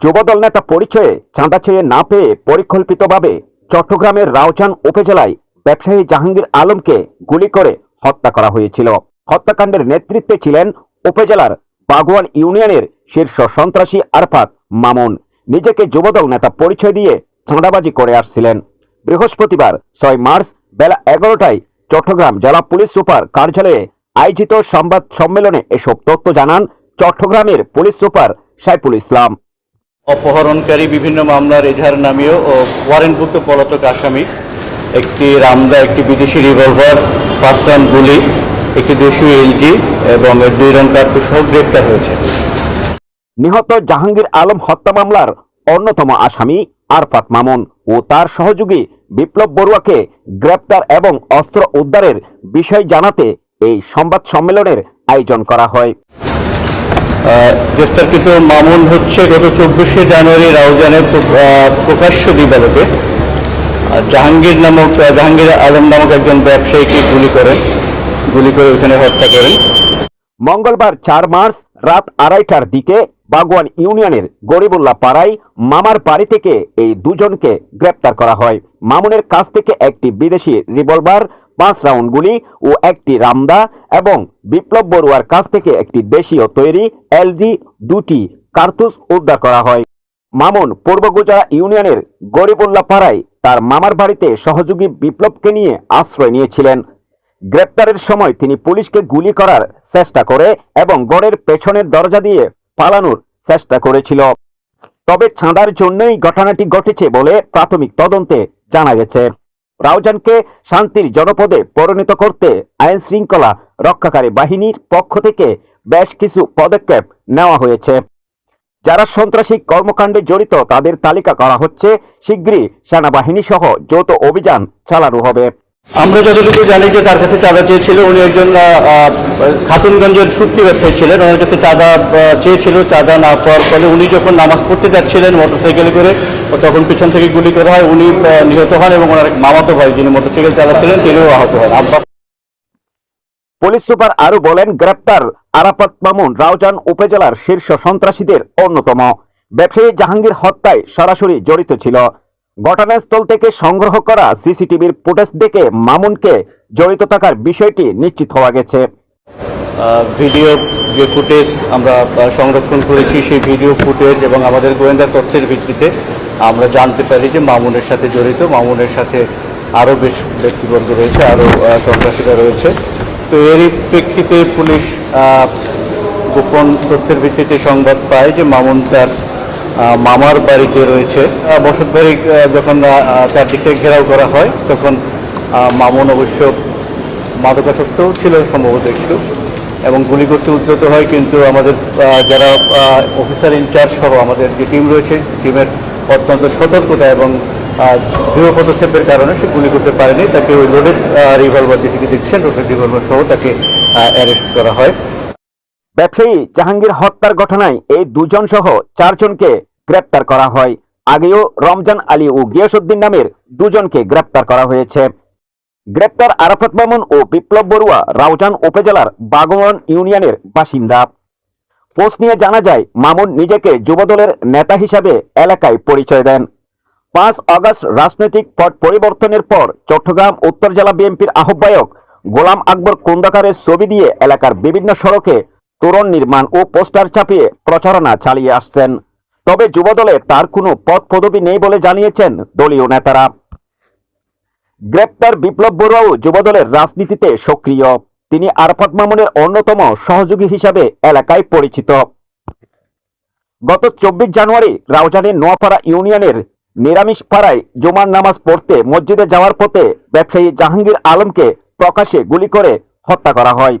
যুবদল নেতা পরিচয়ে চাঁদা চেয়ে না পেয়ে পরিকল্পিতভাবে চট্টগ্রামের রাউজান উপজেলায় ব্যবসায়ী জাহাঙ্গীর আলমকে গুলি করে হত্যা করা হয়েছিল। হত্যাকাণ্ডের নেতৃত্বে ছিলেন উপজেলার বাগওয়ান ইউনিয়নের শীর্ষ সন্ত্রাসী আরফাত মামুন। নিজেকে যুবদল নেতা পরিচয় দিয়ে চাঁদাবাজি করে আসছিলেন। বৃহস্পতিবার ছয় মার্চ বেলা এগারোটায় চট্টগ্রাম জেলা পুলিশ সুপার কার্যালয়ে আয়োজিত সংবাদ সম্মেলনে এসব তথ্য জানান চট্টগ্রামের পুলিশ সুপার সাইফুল ইসলাম। অপহরণকারী বিভিন্ন মামলার এজাহার নামীয় ও ওয়ারেন্টভুক্ত পলাতক আসামি, একটি রামদা, একটি বিদেশি রিভলভার, পাঁচ রান গুলি, একটি দেশীয় এলজি এবং এর দুই রান কার্তুজ সহ গ্রেপ্তার হয়েছে। নিহত জাহাঙ্গীর আলম হত্যা মামলার অন্যতম আসামি আরফাত মামুন ও তার সহযোগী বিপ্লব বড়ুয়াকে গ্রেপ্তার এবং অস্ত্র উদ্ধারের বিষয় জানাতে এই সংবাদ সম্মেলনের আয়োজন করা হয়। আহ, গ্রেপ্তারকৃত মামুন হচ্ছে গত চব্বিশে জানুয়ারি রাউজানের প্রকাশ্য দিবালোকে জাহাঙ্গীর নামক জাহাঙ্গীর আলম নামক একজন ব্যবসায়ীকে গুলি করেন। গুলি করে ওখানে হত্যা করেন। মঙ্গলবার চার মার্চ রাত আড়াইটার দিকে বাগওয়ান ইউনিয়নের গরিবুল্লাহ পাড়ায় মামার বাড়ি থেকে এই দুজনকে গ্রেপ্তার করা হয়। মামুনের কাছ থেকে একটি বিদেশি রিভলভার পাঁচ রাউন্ড গুলি ও একটি রামদা এবং বিপ্লব বড়ুয়ার কাছ থেকে একটি দেশীয় তৈরি এলজি দুটি কার্তুস উদ্ধার করা হয়। মামুন পূর্ব গুজরা ইউনিয়নের গরিবুল্লাহ পাড়ায় তার মামার বাড়িতে সহযোগী বিপ্লবকে নিয়ে আশ্রয় নিয়েছিলেন। গ্রেপ্তারের সময় তিনি পুলিশকে গুলি করার চেষ্টা করে এবং গড়ের পেছনের দরজা দিয়ে পালানোর চেষ্টা করেছিল। তবে ছাঁদার জন্যই ঘটনাটি ঘটেছে বলে প্রাথমিক তদন্তে জানা গেছে। রাউজানকে শান্তির জনপদে পরিণত করতে আইন শৃঙ্খলা রক্ষাকারী বাহিনীর পক্ষ থেকে বেশ কিছু পদক্ষেপ নেওয়া হয়েছে। যারা সন্ত্রাসী কর্মকাণ্ডে জড়িত তাদের তালিকা করা হচ্ছে, শীঘ্রই সেনাবাহিনী সহ যৌথ অভিযান চালানো হবে। আমরা যতটুকু জানি যে তার কাছে চাঁদা চেয়েছিল, উনি একজন খাতুনগঞ্জের সূত্রী ব্যবসায়ী ছিলেন। ওনার কাছে চাঁদা চেয়েছিল, চাঁদা না পাওয়ার ফলে উনি যখন নামাজ পড়তে যাচ্ছিলেন মোটরসাইকেলে করে তখন পিছন থেকে গুলি করা হয়, উনি নিহত হন এবং ওনার মামাতো ভাই, যিনি মোটরসাইকেল চালাচ্ছিলেন, তিনিও আহত হন। পুলিশ সুপার আরও বলেন, গ্রেপ্তার আরাফাত মামুন রাউজান উপজেলার শীর্ষ সন্ত্রাসীদের অন্যতম। ব্যবসায়ী জাহাঙ্গীর হত্যায় সরাসরি জড়িত ছিল। ঘটনাস্থল থেকে সংগ্রহ করা সিসিটিভির ফুটেজ দেখে মামুনকে জড়িত থাকার বিষয়টি নিশ্চিত হওয়া গেছে। ভিডিও যে ফুটেজ আমরা সংরক্ষণ করেছি, সেই ভিডিও ফুটেজ এবং আমাদের গোয়েন্দা তথ্যের ভিত্তিতে আমরা জানতে পারি যে মামুনের সাথে জড়িত। মামুনের সাথে আরও বেশ ব্যক্তিবর্গ রয়েছে, আরও সন্ত্রাসীরা রয়েছে। তো এরই প্রেক্ষিতে পুলিশ গোপন তথ্যের ভিত্তিতে সংবাদ পায় যে মামুন তার মামার বাড়িতে রয়েছে। বসত বাড়ি যখন চারদিক ঘেরাও করা হয়, তখন মামুন অবশ্য মাদকাসক্তও ছিল সম্ভবত একটু, এবং গুলি করতে উদ্যত হয়, কিন্তু আমাদের যারা অফিসার ইনচার্জ সহ আমাদের যে টিম রয়েছে টিমের অত্যন্ত সতর্কতা এবং দৃঢ় পদক্ষেপের কারণে সে গুলি করতে পারেনি, তাকে ওই লোডেড রিভলভার যেটিকে দেখছেন লোডেড রিভলভার সহ তাকে অ্যারেস্ট করা হয়। ব্যবসায়ী জাহাঙ্গীর হত্যার ঘটনায় এই দুজন সহ চারজনকে গ্রেপ্তার করা হয়। আগেও রমজান আলী ও গিয়াসুদ্দিন নামের দুজনকে গ্রেপ্তার করা হয়েছে। গ্রেপ্তার আরাফাত মামুন ও বিপ্লব বড়ুয়া রাউজান উপজেলার বাগওয়ান ইউনিয়নের বাসিন্দা। পোস্ট নিয়ে জানা যায়, মামুন নিজেকে যুবদলের নেতা হিসাবে এলাকায় পরিচয় দেন। পাঁচ আগস্ট রাজনৈতিক পট পরিবর্তনের পর চট্টগ্রাম উত্তর জেলা বিএনপির আহ্বায়ক গোলাম আকবর কুন্দাকারের ছবি দিয়ে এলাকার বিভিন্ন সড়কে তোরণ নির্মাণ ও পোস্টার চাপিয়ে প্রচারণা চালিয়ে আসছেন। তবে যুবদলে তার কোনো পদ পদবি নেই বলে জানিয়েছেন দলীয় নেতারা। গ্রেপ্তার বিপ্লব বড়ুয়াও যুবদলের রাজনীতিতে সক্রিয়। তিনি আরফাত মামুনের অন্যতম সহযোগী হিসাবে এলাকায় পরিচিত। গত চব্বিশ জানুয়ারি রাউজানের নোয়াপাড়া ইউনিয়নের নিরামিষ পাড়ায় জুমার নামাজ পড়তে মসজিদে যাওয়ার পথে ব্যবসায়ী জাহাঙ্গীর আলমকে প্রকাশ্যে গুলি করে হত্যা করা হয়।